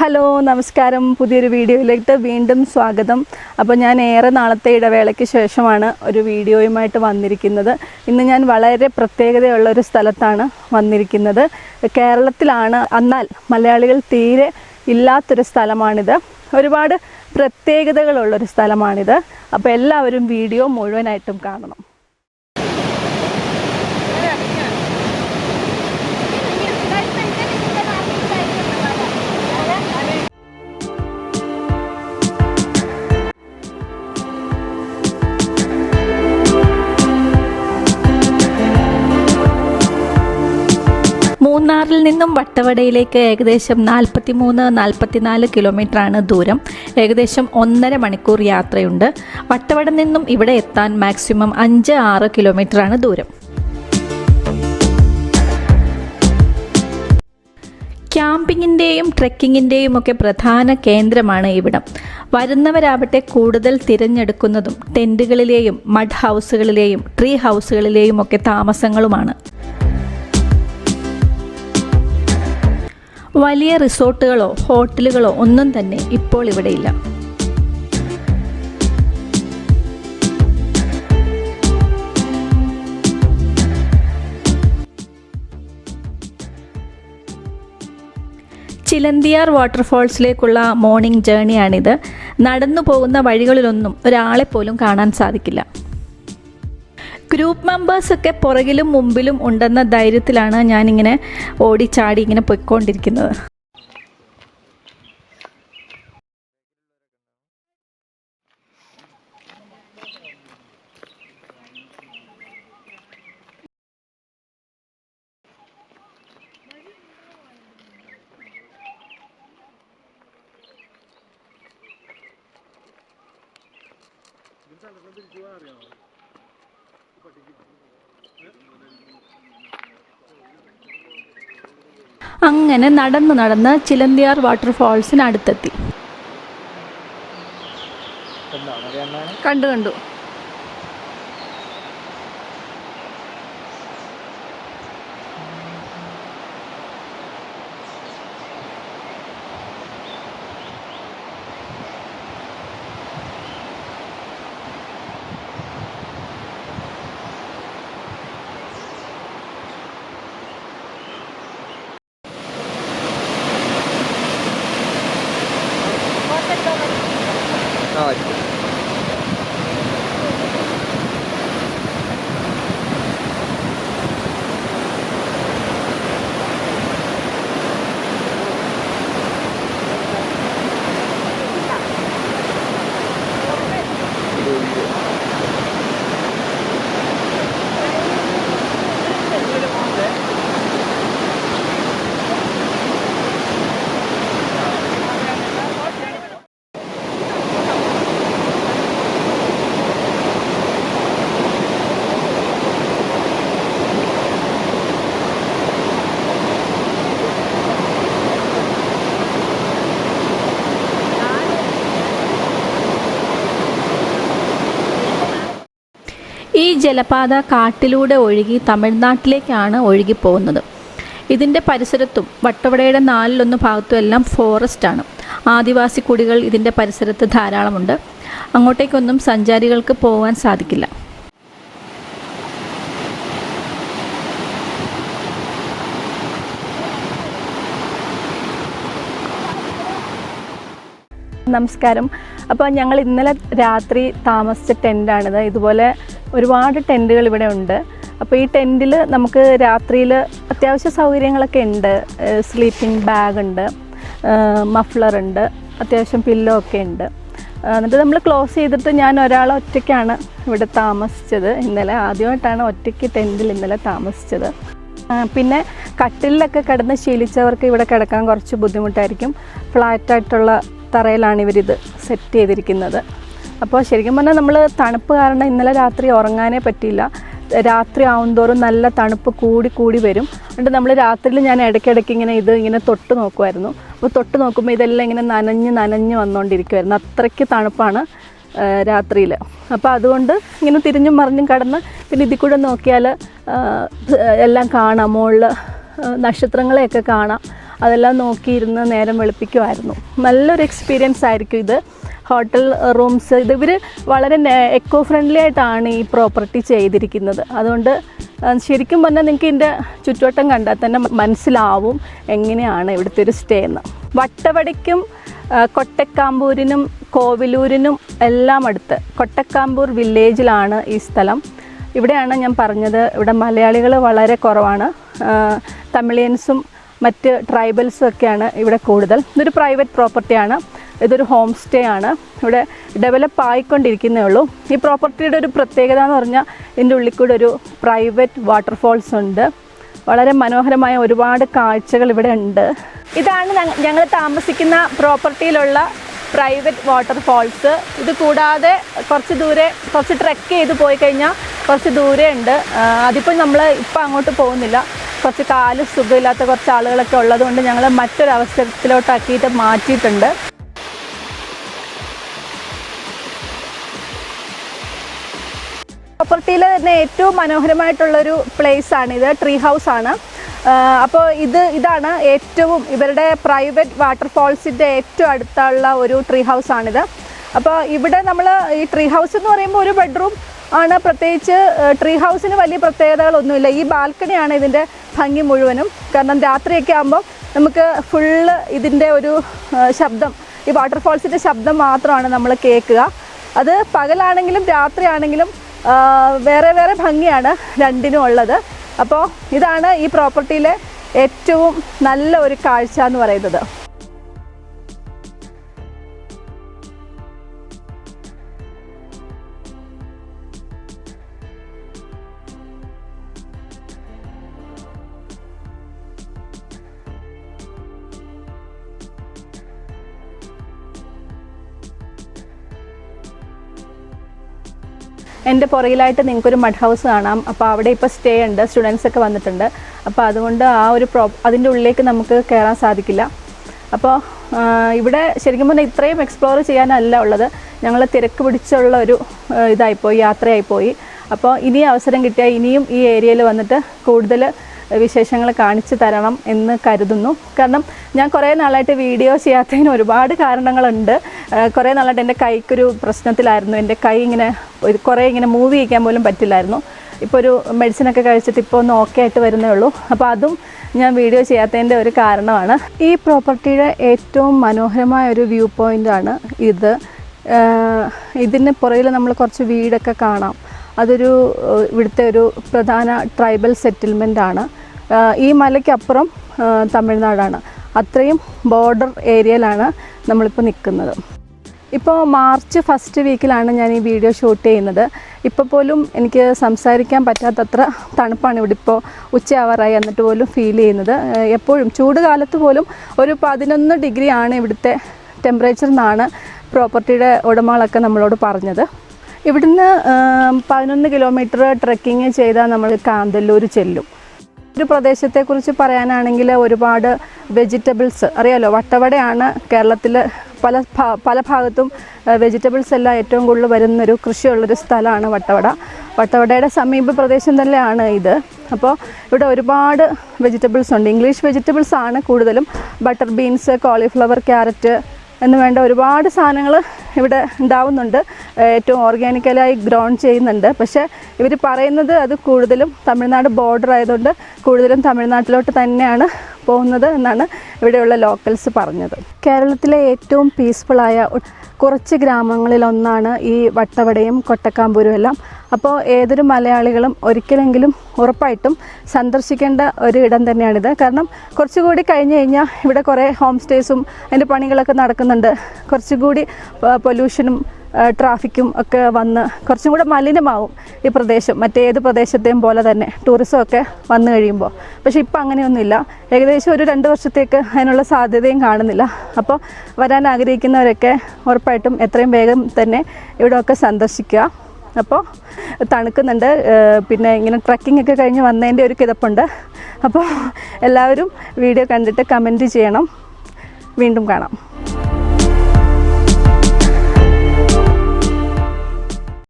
Hello നമസ്കാരം. പുതിയൊരു വീഡിയോയിലേക്ക് വീണ്ടും സ്വാഗതം. അപ്പോൾ ഞാൻ ഏറെ നാളത്തെ ഇടവേളയ്ക്ക് ശേഷമാണ് ഒരു വീഡിയോയുമായിട്ട് വന്നിരിക്കുന്നത്. ഇന്ന് ഞാൻ വളരെ പ്രത്യേകതയുള്ള ഒരു സ്ഥലത്താണ് വന്നിരിക്കുന്നത്. കേരളത്തിലാണ് എന്നാൽ മലയാളികൾ തീരെ ഇല്ലാത്തൊരു സ്ഥലമാണിത്. ഒരുപാട് പ്രത്യേകതകളുള്ളൊരു സ്ഥലമാണിത്. അപ്പോൾ എല്ലാവരും വീഡിയോ മുഴുവനായിട്ടും കാണണം. മൂന്നാറിൽ നിന്നും വട്ടവടയിലേക്ക് ഏകദേശം നാൽപ്പത്തി മൂന്ന് നാൽപ്പത്തിനാല് കിലോമീറ്ററാണ് ദൂരം. ഏകദേശം ഒന്നര മണിക്കൂർ യാത്രയുണ്ട്. വട്ടവട നിന്നും ഇവിടെ എത്താൻ മാക്സിമം അഞ്ച് ആറ് കിലോമീറ്ററാണ് ദൂരം. ക്യാമ്പിങ്ങിന്റെയും ട്രെക്കിങ്ങിന്റെയും ഒക്കെ പ്രധാന കേന്ദ്രമാണ് ഇവിടം. വരുന്നവരാവട്ടെ കൂടുതൽ തിരഞ്ഞെടുക്കുന്നതും ടെന്റുകളിലെയും മഡ് ഹൗസുകളിലെയും ട്രീ ഹൗസുകളിലെയും ഒക്കെ താമസങ്ങളുമാണ്. വലിയ റിസോർട്ടുകളോ ഹോട്ടലുകളോ ഒന്നും തന്നെ ഇപ്പോൾ ഇവിടെയില്ല ചിലന്തിയാർ വാട്ടർഫോൾസിലേക്കുള്ള മോർണിംഗ് ജേണിയാണിത്. നടന്നു പോകുന്ന വഴികളിലൊന്നും ഒരാളെ പോലും കാണാൻ സാധിക്കില്ല. ഗ്രൂപ്പ് മെമ്പേഴ്സൊക്കെ പുറകിലും മുമ്പിലും ഉണ്ടെന്ന ധൈര്യത്തിലാണ് ഞാനിങ്ങനെ ചാടി ഇങ്ങനെ പൊയ്ക്കൊണ്ടിരിക്കുന്നത്. അങ്ങനെ നടന്ന് നടന്ന് ചിലന്തിയാർ വാട്ടർഫോൾസിനടുത്തെത്തി. കണ്ടു? കണ്ടു. ഈ ജലപാത കാട്ടിലൂടെ ഒഴുകി തമിഴ്നാട്ടിലേക്കാണ് ഒഴുകിപ്പോകുന്നത്. ഇതിന്റെ പരിസരത്തും വട്ടവടയുടെ നാലിലൊന്ന് ഭാഗത്തും എല്ലാം ഫോറസ്റ്റാണ് ആദിവാസി കുടികൾ ഇതിന്റെ പരിസരത്ത് ധാരാളമുണ്ട്. അങ്ങോട്ടേക്കൊന്നും സഞ്ചാരികൾക്ക് പോകാൻ സാധിക്കില്ല. നമസ്കാരം. അപ്പോൾ ഞങ്ങൾ ഇന്നലെ രാത്രി താമസിച്ച ടെന്റാണിത് ഇതുപോലെ ഒരുപാട് ടെന്റുകൾ ഇവിടെ ഉണ്ട്. അപ്പോൾ ഈ ടെന്റിൽ നമുക്ക് രാത്രിയിൽ അത്യാവശ്യ സൗകര്യങ്ങളൊക്കെ ഉണ്ട്. സ്ലീപ്പിംഗ് ബാഗ് ഉണ്ട്. മഫ്ലർ ഉണ്ട്. അത്യാവശ്യം പില്ലോ ഒക്കെ ഉണ്ട്. എന്നിട്ട് നമ്മൾ ക്ലോസ് ചെയ്തിട്ട് ഞാൻ ഒരാൾ ഒറ്റയ്ക്കാണ് ഇവിടെ താമസിച്ചത്. ഇന്നലെ ആദ്യമായിട്ടാണ് ഒറ്റയ്ക്ക് ടെന്റിൽ ഇന്നലെ താമസിച്ചത്. പിന്നെ കട്ടിലൊക്കെ കിടന്ന് ശീലിച്ചവർക്ക് ഇവിടെ കിടക്കാൻ കുറച്ച് ബുദ്ധിമുട്ടായിരിക്കും. ഫ്ലാറ്റായിട്ടുള്ള തറയിലാണ് ഇവരിത് സെറ്റ് ചെയ്തിരിക്കുന്നത്. അപ്പോൾ ശരിക്കും പറഞ്ഞാൽ നമ്മൾ തണുപ്പ് കാരണം ഇന്നലെ രാത്രി ഉറങ്ങാനേ പറ്റിയില്ല. രാത്രി ആവുന്തോറും നല്ല തണുപ്പ് കൂടി കൂടി വരും. എന്നിട്ട് നമ്മൾ രാത്രിയിൽ ഞാൻ ഇടയ്ക്കിടയ്ക്ക് ഇങ്ങനെ ഇത് ഇങ്ങനെ തൊട്ട് നോക്കുമായിരുന്നു അപ്പോൾ തൊട്ട് നോക്കുമ്പോൾ ഇതെല്ലാം ഇങ്ങനെ നനഞ്ഞ് നനഞ്ഞ് വന്നുകൊണ്ടിരിക്കുമായിരുന്നു അത്രയ്ക്ക് തണുപ്പാണ് രാത്രിയിൽ അപ്പോൾ അതുകൊണ്ട് ഇങ്ങനെ തിരിഞ്ഞും മറിഞ്ഞും കടന്ന് പിന്നെ ഇതിൽ കൂടെ നോക്കിയാൽ എല്ലാം കാണാം. മുകളിൽ നക്ഷത്രങ്ങളെയൊക്കെ കാണാം. അതെല്ലാം നോക്കിയിരുന്ന് നേരം വെളുപ്പിക്കുമായിരുന്നു. നല്ലൊരു എക്സ്പീരിയൻസ് ആയിരിക്കും ഇത്. ഹോട്ടൽ റൂംസ് ഇത് ഇവർ വളരെ എക്കോ ഫ്രണ്ട്ലി ആയിട്ടാണ് ഈ പ്രോപ്പർട്ടി ചെയ്തിരിക്കുന്നത്. അതുകൊണ്ട് ശരിക്കും പറഞ്ഞാൽ നിങ്ങൾക്ക് ഇതിന്റെ ചുറ്റുവട്ടം കണ്ടാൽ തന്നെ മനസ്സിലാവും എങ്ങനെയാണ് ഇവിടുത്തെ ഒരു സ്റ്റേ എന്ന്. വട്ടവടയ്ക്കും കൊട്ടക്കാമ്പൂരിനും കോവിലൂരിനും എല്ലാം അടുത്ത്. കൊട്ടക്കാമ്പൂർ വില്ലേജിലാണ് ഈ സ്ഥലം. ഇവിടെയാണ് ഞാൻ പറഞ്ഞത് ഇവിടെ മലയാളികൾ വളരെ കുറവാണ്. തമിഴിയൻസും മറ്റ് ട്രൈബൽസും ഒക്കെയാണ് ഇവിടെ കൂടുതൽ. ഇതൊരു പ്രൈവറ്റ് പ്രോപ്പർട്ടിയാണ് ഇതൊരു ഹോം സ്റ്റേ ആണ്. ഇവിടെ ഡെവലപ്പ് ആയിക്കൊണ്ടിരിക്കുന്നേ ഉള്ളൂ. ഈ പ്രോപ്പർട്ടിയുടെ ഒരു പ്രത്യേകത എന്ന് പറഞ്ഞാൽ ഇതിന്റെ ഉള്ളിൽ കൂടെ ഒരു പ്രൈവറ്റ് വാട്ടർഫോൾസ് ഉണ്ട്. വളരെ മനോഹരമായ ഒരുപാട് കാഴ്ചകൾ ഇവിടെ ഉണ്ട്. ഇതാണ് ഞങ്ങൾ താമസിക്കുന്ന പ്രോപ്പർട്ടിയിലുള്ള പ്രൈവറ്റ് വാട്ടർഫോൾസ് ഇത് കൂടാതെ കുറച്ച് ദൂരെ കുറച്ച് ട്രെക്ക് ചെയ്ത് പോയി കഴിഞ്ഞാൽ കുറച്ച് ദൂരെ ഉണ്ട്. അതിപ്പോൾ നമ്മൾ ഇപ്പം അങ്ങോട്ട് പോകുന്നില്ല. കുറച്ച് കാൽ സുഖമില്ലാത്ത കുറച്ച് ആളുകളൊക്കെ ഉള്ളതുകൊണ്ട് ഞങ്ങൾ മറ്റൊരു അവസരത്തിലോട്ടാക്കിയിട്ട് മാറ്റിയിട്ടുണ്ട്. പ്രോപ്പർട്ടിയിൽ തന്നെ ഏറ്റവും മനോഹരമായിട്ടുള്ളൊരു പ്ലേസ് ആണ് ഇത് ട്രീ ഹൗസ് ആണ്. അപ്പോൾ ഇത് ഇതാണ് ഏറ്റവും ഇവരുടെ പ്രൈവറ്റ് വാട്ടർഫാൾസിന്റെ ഏറ്റവും അടുത്തുള്ള ഒരു ട്രീ ഹൗസ് ആണിത് അപ്പോൾ ഇവിടെ നമ്മൾ ഈ ട്രീ ഹൗസ് എന്ന് പറയുമ്പോൾ ഒരു ബെഡ്റൂം ആണ്. പ്രത്യേകിച്ച് ട്രീ ഹൗസിന് വലിയ പ്രത്യേകതകളൊന്നുമില്ല. ഈ ബാൽക്കണിയാണ് ഇതിന്റെ ഭംഗി മുഴുവനും. കാരണം രാത്രിയൊക്കെ ആകുമ്പോൾ നമുക്ക് ഫുള്ള് ഇതിന്റെ ഒരു ശബ്ദം ഈ വാട്ടർഫോൾസിന്റെ ശബ്ദം മാത്രമാണ് നമ്മൾ കേൾക്കുക. അത് പകലാണെങ്കിലും രാത്രിയാണെങ്കിലും വേറെ വേറെ ഭംഗിയാണ് രണ്ടിനും ഉള്ളത്. അപ്പോൾ ഇതാണ് ഈ പ്രോപ്പർട്ടിയിലെ ഏറ്റവും നല്ല ഒരു കാഴ്ച എന്ന് പറയുന്നത്. എന്റെ പുറകിലായിട്ട് നിങ്ങൾക്കൊരു മഡ് ഹൗസ് കാണാം. അപ്പോൾ അവിടെ ഇപ്പോൾ സ്റ്റേ ഉണ്ട്. സ്റ്റുഡൻസ് ഒക്കെ വന്നിട്ടുണ്ട്. അപ്പോൾ അതുകൊണ്ട് ആ ഒരു പ്രോ അതിന്റെ ഉള്ളിലേക്ക് നമുക്ക് കയറാൻ സാധിക്കില്ല. അപ്പോൾ ഇവിടെ ശരിക്കും പറഞ്ഞാൽ ഇത്രയും എക്സ്പ്ലോർ ചെയ്യാനല്ല ഉള്ളത്. ഞങ്ങൾ തിരക്ക് പിടിച്ചുള്ള ഒരു ഇതായിപ്പോയി യാത്രയായിപ്പോയി. അപ്പോൾ ഇനി അവസരം കിട്ടിയാൽ ഇനിയും ഈ ഏരിയയിൽ വന്നിട്ട് കൂടുതൽ വിശേഷങ്ങൾ കാണിച്ചു തരണം എന്ന് കരുതുന്നു. കാരണം ഞാൻ കുറേ നാളായിട്ട് വീഡിയോ ചെയ്യാത്തതിന് ഒരുപാട് കാരണങ്ങളുണ്ട്. കുറേ നാളായിട്ട് എന്റെ കൈക്കൊരു പ്രശ്നത്തിലായിരുന്നു. എന്റെ കൈ ഇങ്ങനെ കുറേ ഇങ്ങനെ മൂവ് ചെയ്യിക്കാൻ പോലും പറ്റില്ലായിരുന്നു. ഇപ്പോൾ ഒരു മെഡിസിനൊക്കെ കഴിച്ചിട്ട് ഇപ്പോൾ ഒന്ന് ഓക്കെ ആയിട്ട് വരുന്നേ ഉള്ളൂ. അപ്പോൾ അതും ഞാൻ വീഡിയോ ചെയ്യാത്തതിന്റെ ഒരു കാരണമാണ്. ഈ പ്രോപ്പർട്ടിയുടെ ഏറ്റവും മനോഹരമായ ഒരു വ്യൂ പോയിന്റാണ് ഇത്. ഇതിന് പുറകിൽ നമ്മൾ കുറച്ച് വീടൊക്കെ കാണാം. അതൊരു ഇവിടുത്തെ ഒരു പ്രധാന ട്രൈബൽ സെറ്റിൽമെന്റ് ആണ്. ഈ മലയ്ക്കപ്പുറം തമിഴ്നാടാണ്. അത്രയും ബോർഡർ ഏരിയയിലാണ് നമ്മളിപ്പോൾ നിൽക്കുന്നത് ഇപ്പോൾ മാർച്ച് ഫസ്റ്റ് വീക്കിലാണ് ഞാൻ ഈ വീഡിയോ ഷൂട്ട് ചെയ്യുന്നത്. ഇപ്പോൾ പോലും എനിക്ക് സംസാരിക്കാൻ പറ്റാത്തത്ര തണുപ്പാണ് ഇവിടെ ഇപ്പോൾ ഉച്ചയാവാറായി എന്നിട്ട് പോലും ഫീൽ ചെയ്യുന്നത്. എപ്പോഴും ചൂട് കാലത്ത് പോലും ഒരു പതിനൊന്ന് ഡിഗ്രി ആണ് ഇവിടുത്തെ ടെമ്പറേച്ചർ എന്നാണ് പ്രോപ്പർട്ടിയുടെ ഉടമകളൊക്കെ നമ്മളോട് പറഞ്ഞത്. ഇവിടുന്ന് പതിനൊന്ന് കിലോമീറ്റർ ട്രക്കിങ് ചെയ്താൽ നമ്മൾ കാന്തല്ലൂർ ചെല്ലും. ഒരു പ്രദേശത്തെക്കുറിച്ച് പറയാനാണെങ്കിൽ ഒരുപാട് വെജിറ്റബിൾസ് അറിയാലോ? വട്ടവടയാണ് കേരളത്തിൽ പല പല ഭാഗത്തും വെജിറ്റബിൾസ് എല്ലാം ഏറ്റവും കൂടുതൽ വരുന്നൊരു കൃഷിയുള്ളൊരു സ്ഥലമാണ് വട്ടവട. വട്ടവടയുടെ സമീപ പ്രദേശം തന്നെയാണ് ഇത്. അപ്പോൾ ഇവിടെ ഒരുപാട് വെജിറ്റബിൾസ് ഉണ്ട്. ഇംഗ്ലീഷ് വെജിറ്റബിൾസ് ആണ് കൂടുതലും. ബട്ടർ ബീൻസ് കോളിഫ്ലവർ ക്യാരറ്റ് എന്ന് വേണ്ട ഒരുപാട് സാധനങ്ങൾ ഇവിടെ ഉണ്ടാവുന്നുണ്ട്. ഏറ്റവും ഓർഗാനിക്കലായി ഗ്രോൺ ചെയ്യുന്നുണ്ട്. പക്ഷേ ഇവർ പറയുന്നത് അത് കൂടുതലും തമിഴ്നാട് ബോർഡർ ആയതുകൊണ്ട് കൂടുതലും തമിഴ്നാട്ടിലോട്ട് തന്നെയാണ് പോകുന്നത് എന്നാണ് ഇവിടെയുള്ള ലോക്കൽസ് പറഞ്ഞത്. കേരളത്തിലെ ഏറ്റവും പീസ്ഫുള്ളായ കുറച്ച് ഗ്രാമങ്ങളിലൊന്നാണ് ഈ വട്ടവടയും കൊട്ടക്കാമ്പൂരും എല്ലാം. അപ്പോൾ ഏതൊരു മലയാളികളും ഒരിക്കലെങ്കിലും ഉറപ്പായിട്ടും സന്ദർശിക്കേണ്ട ഒരു ഇടം തന്നെയാണിത്. കാരണം കുറച്ചുകൂടി കഴിഞ്ഞ് കഴിഞ്ഞാൽ ഇവിടെ കുറേ ഹോം സ്റ്റേസും അതിന്റെ പണികളൊക്കെ നടക്കുന്നുണ്ട്. കുറച്ചുകൂടി പൊല്യൂഷനും ട്രാഫിക്കും ഒക്കെ വന്ന് കുറച്ചും കൂടെ മലിനമാവും ഈ പ്രദേശം. മറ്റേത് പ്രദേശത്തെയും പോലെ തന്നെ ടൂറിസം ഒക്കെ വന്നു കഴിയുമ്പോൾ പക്ഷേ ഇപ്പം അങ്ങനെയൊന്നുമില്ല. ഏകദേശം ഒരു രണ്ട് വർഷത്തേക്ക് അതിനുള്ള സാധ്യതയും കാണുന്നില്ല. അപ്പോൾ വരാൻ ആഗ്രഹിക്കുന്നവരൊക്കെ ഉറപ്പായിട്ടും എത്രയും വേഗം തന്നെ ഇവിടെയൊക്കെ സന്ദർശിക്കുക. അപ്പോൾ തണുക്കുന്നുണ്ട്. പിന്നെ ഇങ്ങനെ ട്രക്കിംഗ് ഒക്കെ കഴിഞ്ഞ് വന്നതിന്റെ ഒരു കിതപ്പുണ്ട്. അപ്പോൾ എല്ലാവരും വീഡിയോ കണ്ടിട്ട് കമന്റ് ചെയ്യണം. വീണ്ടും കാണാം.